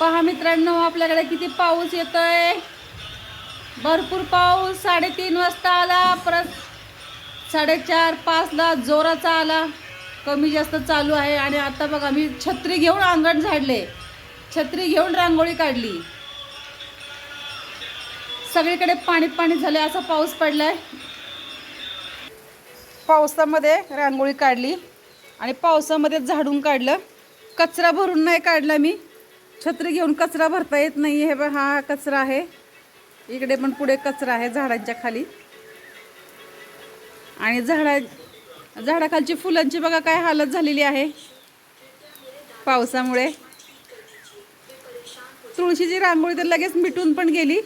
पहा मित्रांनो आपल्याकडे किती पाऊस येतोय. भरपूर पाऊस साडेतीन वाजता आला परत साडेचार पाचला जोराचा आला. कमी जास्त चालू आहे आणि आता बघा मी छत्री घेऊन अंगण झाडले. छत्री घेऊन रांगोळी काढली. सगळीकडे पाणी पाणी झाले असा पाऊस पडलाय. पावसामध्ये रांगोळी काढली आणि पावसामध्ये झाडून काढलं. कचरा भरून नाही काढला मी. छत्री घेऊन कचरा भरता येत नाही हे बघ, हा कचरा आहे. इकडे पण पुढे कचरा आहे झाडांच्या खाली. आणि झाडा झाडाखालची फुलांची बघा काय हालत झालेली आहे. पावसामुळे. तुळशीची रांगोळी तर लगेच मिटून पण गेली.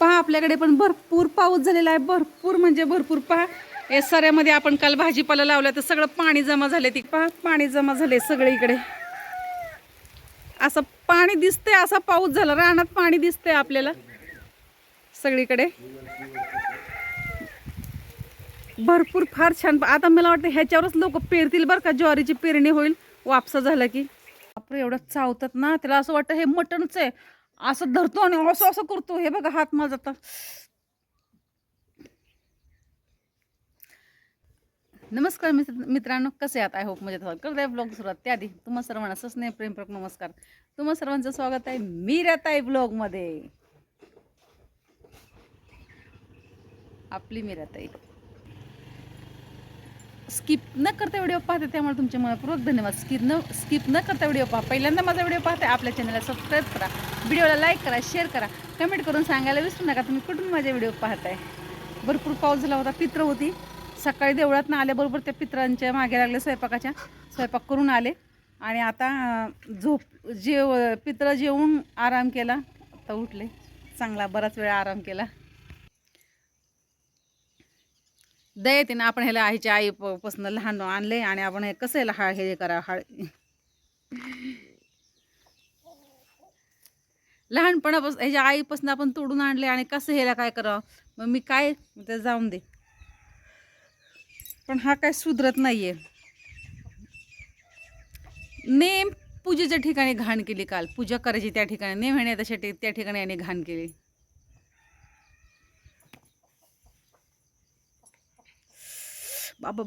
पहा आपल्याकडे पण भरपूर पाऊस झालेला आहे. भरपूर म्हणजे भरपूर पहा. या सऱ्यामध्ये आपण काल भाजीपाला लावला तर सगळं पाणी जमा झाले ती. पहा पाणी जमा झाले सगळे इकडे. असं पाणी दिसतंय असा पाऊस झाला. रानात पाणी दिसतंय आपल्याला. सगळीकडे. भरपूर फार छान. आता मला वाटतं ह्याच्यावरच लोक पेरतील बरं का. ज्वारीची पेरणी होईल. वापसा झाला की. आपण एवढं चावतात ना. त्याला असं वाटतं हे मटणच आहे. असं धरतो आणि असं असं करतो. हे बघा हात माझा आता. नमस्कार मित्र मित्रांनो कसे आहात? आय होप मजेत आहात करताय ब्लॉग सुरुवात त्याआधी. तुम्हा सर्वांना सस्नेह प्रेमपूर्वक नमस्कार. तुम्हा सर्वांचं स्वागत आहे मी आहे ब्लॉगमध्ये आपली मी राहता आहे स्किप न करता व्हिडिओ पाहते त्यामुळे तुमचे मनपूर्वक धन्यवाद. स्किप न स्किप न करता व्हिडिओ पहा. पहिल्यांदा माझा व्हिडिओ पाहते आपल्या चॅनलला सबस्क्राईब करा. व्हिडिओला लाईक करा शेअर करा. कमेंट करून सांगायला विसरू नका. तुम्ही कुठून माझे व्हिडिओ पाहताय? भरपूर पाऊस झाला होता पित्र होती. सकाळी देवळात आल्याबरोबर त्या पित्रांच्या मागे लागले स्वयंपाकाच्या. स्वयंपाक करून आले. आणि आता झोप जेव पित्र जेवून आराम केला. आता उठले. चांगला बराच वेळ आराम केला. दया येते ना आपण ह्याला आईच्या आईपासून लहान आणले. आणि आपण हे कसं ह्याला हाळ हे करा हळ. लहानपणापासून ह्याच्या आईपासून आपण तोडून आणले. आणि कसं ह्याला काय करावं? मग मी काय ते जाऊन दे. पण हा काय सुधरत नाहीये. नेम पूजेच्या ठिकाणी घाण केली काल. पूजा करायची त्या ठिकाणी नेम येण्या तशा त्या ठिकाणी याने घाण केली. बाबा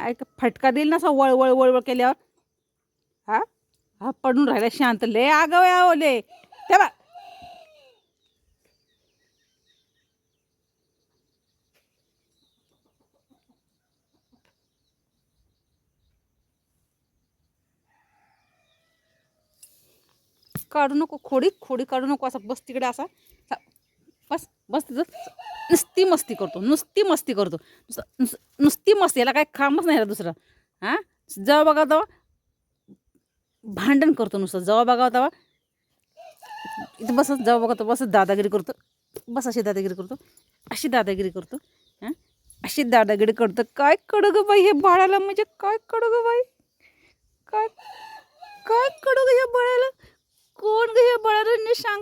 ऐक फटका देईल ना असा वळवळ वळवळ केल्यावर? हा? हा पडून राहिला शांत. ले आगाव या ओले तेव्हा काढू नको खोडी खोडी काढू नको असा बस तिकडे असा. बस बस तिथं नुसती मस्ती करतो नुसती मस्ती करतो. नुस- नुसती मस्ती याला काय कामच नाही राहत दुसरं. हां? जेव्हा बघा तेव्हा भांडण करतो नुसतं जेव्हा बघा तेव्हा इथं बसत जेव्हा बघा तेव्हा बसत दादागिरी करतो. बस अशी दादागिरी करतो अशी दादागिरी करतो. हां? अशी दादागिरी करतो. काय कडू ग बाई हे बाळाला म्हणजे काय कडू ग बाई? काय काय कडू ग ह्या बाळाला?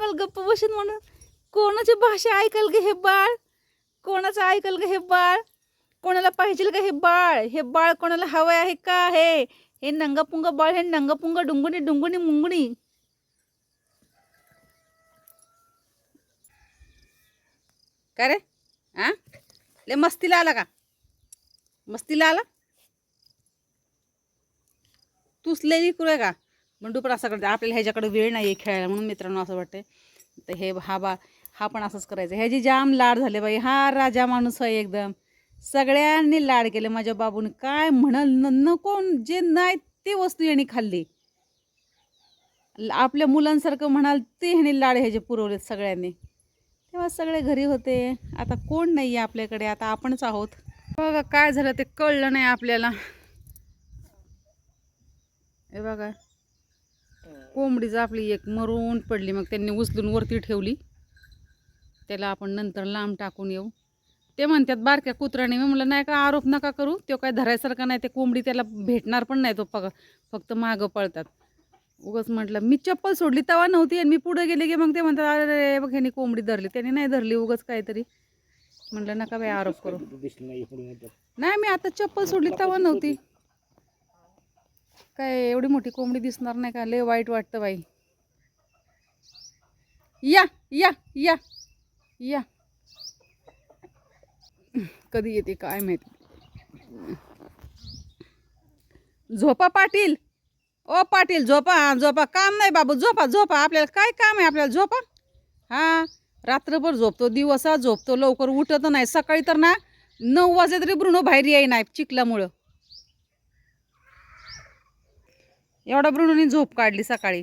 बाळाला गप्प बसून म्हणून. कोणाची भाषा ऐकल ग हे बाळ? कोणाचं ऐकल ग हे बाळ? कोणाला पाहिजे का हे बाळ? हे बाळ कोणाला हवं आहे का हे? हे नंगापुंग बाळ हे नंगापुंग डुंगुणी डुंगुणी मुंगुणी का रे? आ? ले मस्तीला आला का? मस्तीला आला? तूच लेली करूया का? पण पण असं करते. आपल्याला ह्याच्याकडे वेळ नाही आहे खेळायला म्हणून मित्रांनो असं वाटते तर हे हा बा हा पण असंच करायचं. ह्याची जाम लाड झाले बाई. हा राजा माणूस आहे एकदम. सगळ्यांनी लाड केले. माझ्या बाबून काय म्हणाल न नको जे नाही ते वस्तू यांनी खाल्ली. आपल्या मुलांसारखं म्हणाल ते ह्याने लाड ह्याचे पुरवलेत सगळ्यांनी. तेव्हा सगळे घरी होते. आता कोण नाही आहे आपल्याकडे? आता आपणच आहोत. बघा काय झालं ते कळलं नाही आपल्याला. हे बघा. कोंबडीच आपली एक मरून पडली. मग त्यांनी उचलून वरती ठेवली. त्याला आपण नंतर लांब टाकून येऊ. ते म्हणतात बारक्या कुत्र्याने. मी म्हणलं नाही का आरोप नका करू. तो काय धरायसारखा नाही. ते कोंबडी त्याला भेटणार पण नाही तो पग फक्त मागं पळतात. उगाच म्हटलं मी चप्पल सोडली तेव्हा नव्हती आणि मी पुढे गेले की मग ते म्हणतात अरे रे बघ ह्यानी कोंबडी धरली. त्याने नाही धरली उगाच काहीतरी. म्हणलं नका बाई आरोप करू. नाही मी आता चप्पल सोडली तेव्हा नव्हती. काय एवढी मोठी कोंबडी दिसणार नाही का? लय वाईट वाटतं बाई. या या या या. कधी येते काय माहिती? झोपा पाटील. ओ पाटील झोपा हा, झोपा. काम नाही बाबू झोपा झोपा. आपल्याला काय काम आहे? आपल्याला झोपा. हा रात्रभर झोपतो दिवसा झोपतो लवकर उठत नाही. सकाळी तर ना नऊ वाजे तरी ब्रुनो बाहेर येई नाही चिखलामुळं. एवढा ब्रुनोनी झोप काढली सकाळी.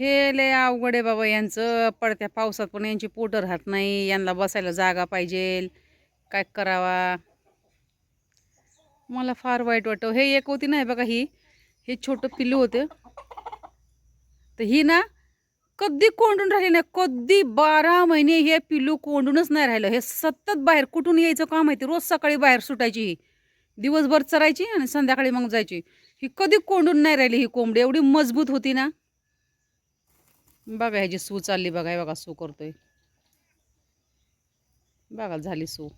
हे लय अवघड आहे बाबा यांचं. पडत्या पावसात पण यांची पोटं राहत नाही. यांना बसायला जागा पाहिजे. काय करावा? मला फार वाईट वाटतं. हे एक होती नाही बघा ही. हे छोटं पिल्लू होतं. तर ही ना कधी कोंडून राहिली नाही. कधी बारा महिने हे पिल्लू कोंडूनच नाही राहिलं. हे सतत बाहेर कुठून यायचं काम माहिती रोज सकाळी बाहेर सुटायची ही. दिवसभर चरायची आणि संध्याकाळी मग जायची. ही कधी कोंडून नाही राहिली ही कोंबडी. एवढी मजबूत होती ना. बघा ह्याची सू चालली बघा. हे बघा सू करतोय. बघा झाली सू.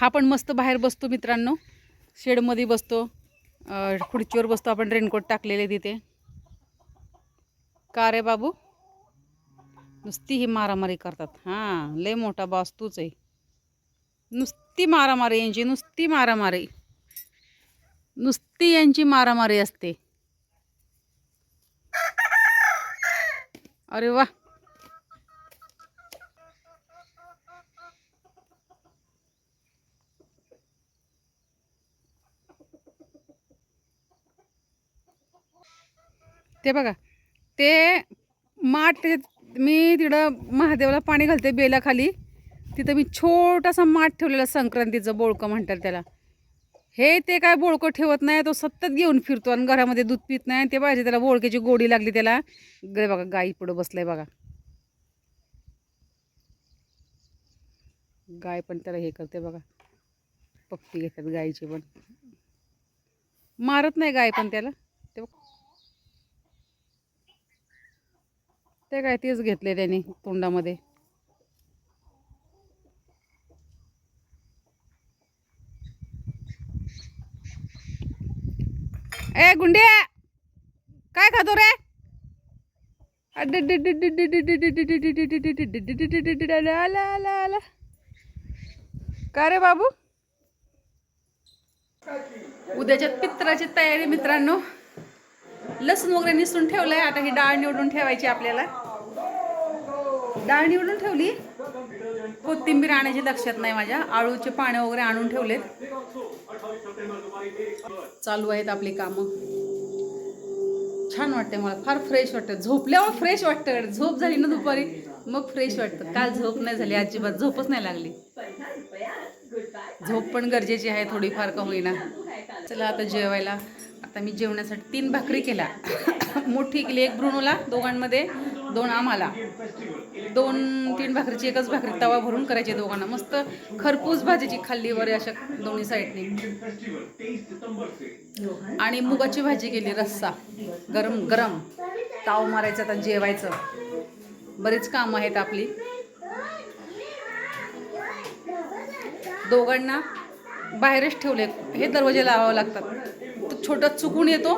हा पण मस्त बाहेर बसतो मित्रांनो. शेडमध्ये बसतो. खुर्चीवर बसतो. आपण रेनकोट टाकलेले तिथे. का रे बाबू? नुसती ही मारामारी करतात. हां लय मोठा बॉस तूच आहे. नुसती मारामारी यांची नुसती मारामारी. नुसती यांची मारामारी असते. अरे वा. ते बघा ते माठ मी तिकडं महादेवाला पाणी घालते बेलाखाली. तिथं मी छोटासा माठ ठेवलेला संक्रांतीचं बोळकं म्हणतात त्याला. हे ते काय बोळकं ठेवत नाही तो सतत घेऊन फिरतो आणि घरामध्ये दूध पित नाही ते पाहिजे त्याला बोळक्याची गोडी लागली त्याला. बघा गाई पुढं बसलंय बघा. गाय पण त्याला हे करते बघा. पप्पी घेतात गायची पण. मारत नाही गाय पण त्याला. ते बघ. ते काय तेच घेतले त्याने तोंडामध्ये. ए गुंडे! काय खातो रे? का रे बाबू? उद्याच्या पित्राची तयारी मित्रांनो. लसूण वगैरे निसून ठेवलंय. आता ही डाळ निवडून ठेवायची आपल्याला. डाळ निवडून ठेवली? कोथिंबीर आणायची लक्षात नाही माझ्या. आळूचे पाने वगैरे आणून ठेवलेत. चालू आहेत आपली कामं. छान वाटते मला फार फ्रेश वाटतं. झोपल्यावर फ्रेश वाटतं. झोप झाली ना दुपारी मग फ्रेश वाटतं. काल झोप नाही झाली अजिबात झोपच नाही लागली. झोप पण गरजेची आहे थोडीफार का होईना. चला आता जेवायला. आता मी जेवण्यासाठी तीन भाकरी केल्या. मोठी केली एक ब्रुनोला दोघांमध्ये. दोन आम्हाला. दोन तीन भाकरीची एकच भाकरी तवा भरून करायची दोघांना. मस्त खरपूस भाजीची खाल्ली वर अशा दोन्ही साईडने. आणि मुगाची भाजी केली रस्सा. गरम गरम. ताव मारायचं आता जेवायचं. बरीच कामं आहेत आपली. दोघांना बाहेरच ठेवले. हे दरवाजे लावावे लागतात. तो छोटा चुकून येतो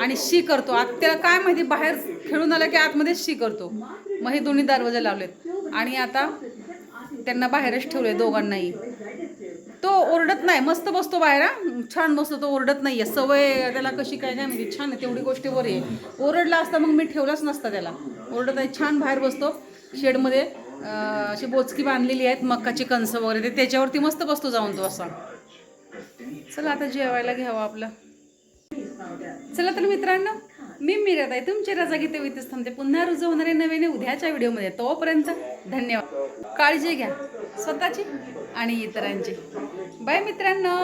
आणि शी करतो. आत त्याला काय माहिती बाहेर खेळून आलं की आतमध्येच शी करतो. मग हे दोन्ही दरवाजे लावलेत. आणि आता त्यांना बाहेरच ठेवले दोघांनाही. तो ओरडत नाही. मस्त बसतो बाहेर छान बसतो तो ओरडत नाही आहे सवय त्याला कशी काय काय म्हणजे छान आहे तेवढी गोष्टी बरी आहे. ओरडला असता मग मी ठेवलाच नसता त्याला. ओरडत नाही छान बाहेर बसतो. शेडमध्ये अशी बोचकी बांधलेली आहेत मक्काची कणस वगैरे. ते त्याच्यावरती मस्त बसतो जाऊन तो असा. चला आता जेवायला घ्यावं आपलं. चला तर मित्रांनो मी मिरत आहे तुमची रजा घेते इथेच थांबते. पुन्हा रुजू होणारे नवीन उद्याच्या व्हिडिओमध्ये. तोपर्यंत धन्यवाद. काळजी घ्या. स्वतःची आणि इतरांची. बाय मित्रांनो.